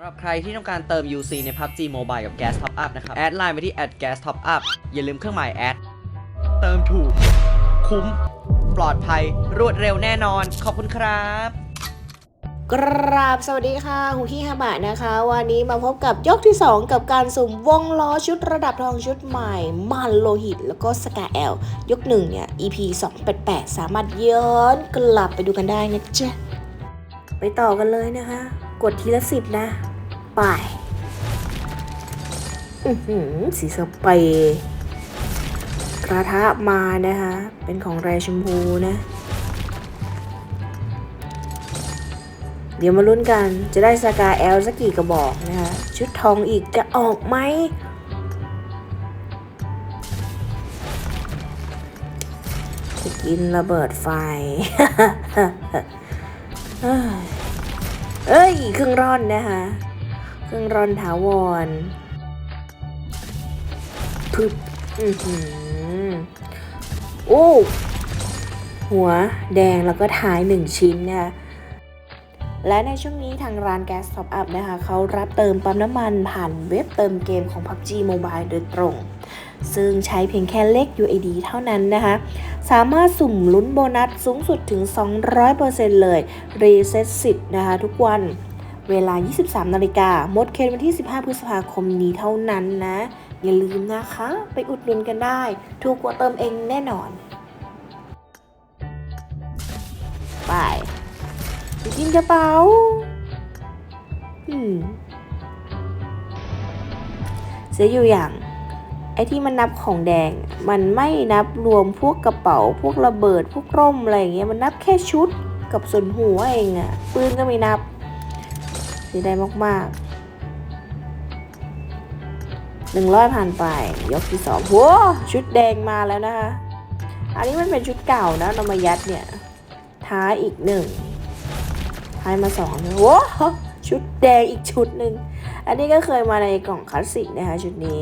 ำหรับใครที่ต้องการเติม UC ใน PUBG Mobile กับ Gas Top Up นะครับ แอดไลน์ไปที่ @gas top up อย่าลืมเครื่องหมายแอด เติมถูก คุ้ม ปลอดภัย รวดเร็วแน่นอน ขอบคุณครับ กราบสวัสดีค่ะฮูกี้ฮาบะนะคะ วันนี้มาพบกับยกที่ 2 กับการสุ่มวงล้อชุดระดับทองชุดใหม่ มันโลหิต แล้วก็สกาแอล ยกหนึ่งเนี่ย EP 288 สามารถย้อนกลับไปดูกันได้นะจ๊ะ ไปต่อกันเลยนะคะ กดทีละสิบนะ ไปอือหือสีสเปรย์กระทะมานะคะ เป็นของแรชมพูนะ เดี๋ยวมาลุ้นกันจะได้สกาแอลสักกี่กระบอกนะคะ ชุดทองอีกจะออกไหมจะกินระเบิดไฟ เอ้ยครื่งร่อนนะคะ เครื่องรอนถาวรพึบอือหือโอ้หัวแดงแล้วก็ท้ายหนึ่งชิ้นนะคะและในช่วงนี้ทางร้านแก๊สท็อปอัพนะคะเขารับเติมปั๊มน้ำมันผ่านเว็บเติมเกมของ PUBG Mobile โดยตรง ซึ่งใช้เพียงแค่เลข UID เท่านั้นนะคะ สามารถสุ่มลุ้นโบนัสสูงสุดถึง 200%เลย รีเซ็ตสิทธิ์นะคะทุกวัน เวลา 23 นาฬิกาหมดเขตวันที่ 15 พฤษภาคมนี้เท่านั้นนะ อย่าลืมนะคะ ไปอุดหนุนกันได้ ถูกกว่าเติมเองแน่นอนไปไปกินกระเป๋าอืมเสียอยู่อย่าง ไอ้ที่มันนับของแดง มันไม่นับรวมพวกกระเป๋า พวกระเบิด พวกร่มอะไรอย่างเงี้ย มันนับแค่ชุดกับส่วนหัวเองอะปืนก็ไม่นับ สียดายมากๆหนึ่งร้อยผ่านไป ยกที่สองโว้ชุดแดงมาแล้วนะคะ อันนี้มันเป็นชุดเก่านะเรามายัดเนี่ย ท้ายอีกหนึ่งให้มาสองโว้ชุดแดงอีกชุดหนึ่ง อันนี้ก็เคยมาในกล่องคลาสสิกนะคะชุดนี้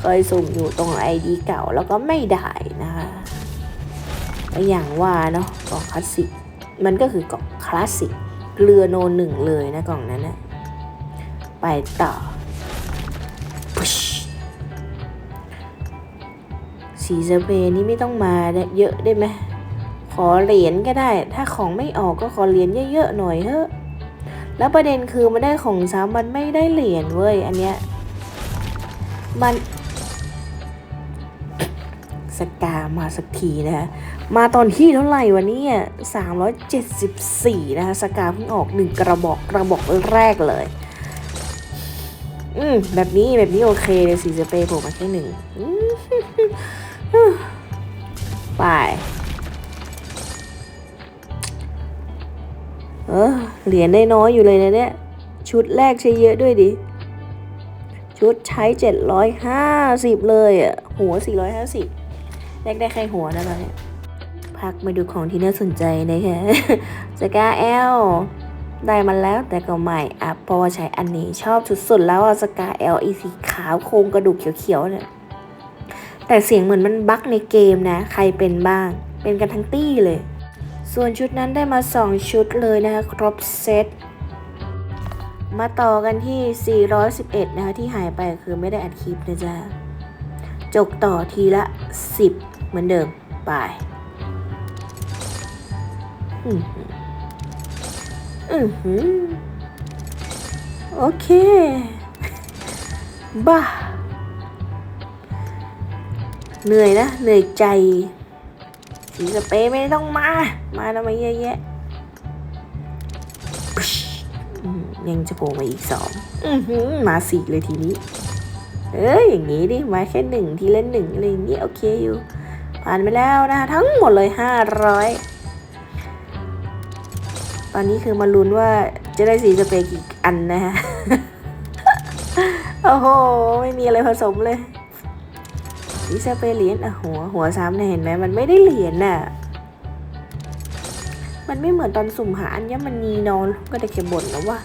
เคยสุ่มอยู่ตรงไอดีเก่าแล้วก็ไม่ได้นะคะอย่างว่าเนาะกล่องคลาสสิก มันก็คือกล่องคลาสสิก เกลือโนหนึ่งเลยนะกล่องนั้นนะไปต่อสีสเปนี่ไม่ต้องมาเยอะได้ไหมขอเหรียญก็ได้ ถ้าของไม่ออกก็ขอเหรียญเยอะๆหน่อยเถอะแล้วประเด็นคือมันได้ของซ้ำมันไม่ได้เหรียญเว้ยอันเนี้ยมันสกามาสักทีนะคะ มาตอนที่เท่าไหร่วันนี้สามร้อยเจ็ดสิบสี่นะคะ สกาเพิ่งออกหนึ่งกระบอกกระบอกแรกเลย อืม แบบนี้แบบนี้โอเคเลยสีสเปรย์ผมมาแค่หนึ่งไป เออเหรียญได้น้อยอยู่เลยนะเนี่ย ชุดแรกใช้เยอะด้วยดิ ชุดใช้ 750 เลยอะ หัว 450แรกได้แค่หัวนะตอนนี้ พักมาดูของที่น่าสนใจนะคะสกาแอลได้มาแล้วแต่ก็ใหม่อะเพราะว่าใช้อันนี้ชอบสุดๆแล้วอะสกาแอลอีสีขาวโครงกระดูกเขียวๆเนี่ยแต่เสียงเหมือนมันบั๊กในเกมนะ ใครเป็นบ้าง เป็นกันทั้งตี้เลย ส่วนชุดนั้นได้มา 2 ชุดเลยนะคะ ครบเซตมาต่อกันที่ 411 นะคะ ที่หายไปคือไม่ได้อัดคลิปนะจ๊ะ จกต่อทีละ 10 เหมือนเดิม ไป อืออือหือโอเคบ้าเหนื่อยนะ เหนื่อยใจสีสเปรย์ไม่ต้องมา มาทำไมเยอะแยะยังจะโผล่มาอีกสองอือหือมาสี่เลยทีนี้ เอ้ยอย่างงี้ดิ มาแค่หนึ่งทีละหนึ่งอะไรอย่างงี้โอเคอยู่ ผ่านไปแล้วนะ ทั้งหมดเลยห้าร้อย อนนี้คือมาลุ้นว่าจะได้สีสเปรย์กี่อันนะฮะ โอ้โห ไม่มีอะไรผสมเลย สีสเปรย์เหรียญอะหัวหัวซ้ำเนี่ยเห็นไหมมันไม่ได้เหรียญน่ะ มันไม่เหมือนตอนสุ่มหาอัญมณีนอนก็ได้แค่บ่นนะว่า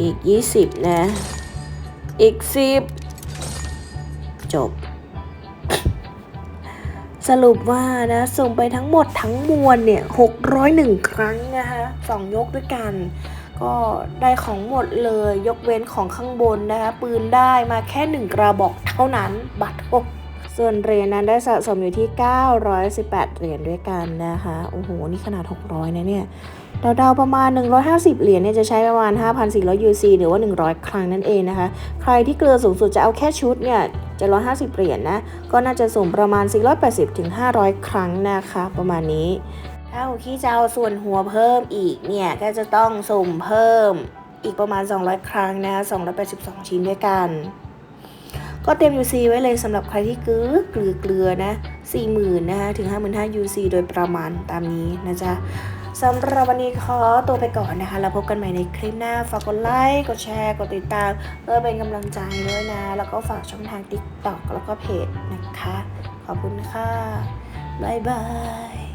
อีกยี่สิบนะ อีกสิบ สรุปว่านะส่งไปทั้งหมดทั้งมวลเนี่ย 601 ครั้งนะคะสองยกด้วยกัน ก็ได้ของหมดเลยยกเว้นของข้างบนนะคะ ปืนได้มาแค่ 1 กระบอกเท่านั้นบัตรโอ้ส่วนเหรียญนั้นได้สะสมอยู่ที่ 918 เหรียญด้วยกันนะคะ โอ้โห นี่ขนาด 600 นะเนี่ยเดาๆประมาณ 150 เหรียญเนี่ยจะใช้ประมาณ 5,400 UC หรือว่า 100 ครั้งนั่นเองนะคะ ใครที่เกลือสูงสุดจะเอาแค่ชุดเนี่ย จะ150 เหรียญนะก็น่าจะส่งประมาณ 480ถึง500 ครั้งนะคะประมาณนี้ ถ้าหัวขี้จะเอาส่วนหัวเพิ่มอีกเนี่ย ก็จะต้องสุ่มเพิ่มอีกประมาณ 200 ครั้งนะ282 ชิ้นด้วยกัน ก็เตรียม UC ไว้เลยสำหรับใครที่เกลือเกลือเกลือนะ40,000นะคะถึง 55,000 UC โดยประมาณตามนี้นะจ๊ะ สำหรับวันนี้ขอตัวไปก่อนนะคะ แล้วพบกันใหม่ในคลิปหน้า ฝากกดไลค์ กดแชร์ กดติดตามเพื่อเป็นกำลังใจด้วยนะ แล้วก็ฝากช่องทาง TikTok แล้วก็เพจนะคะ ขอบคุณค่ะ บ๊ายบาย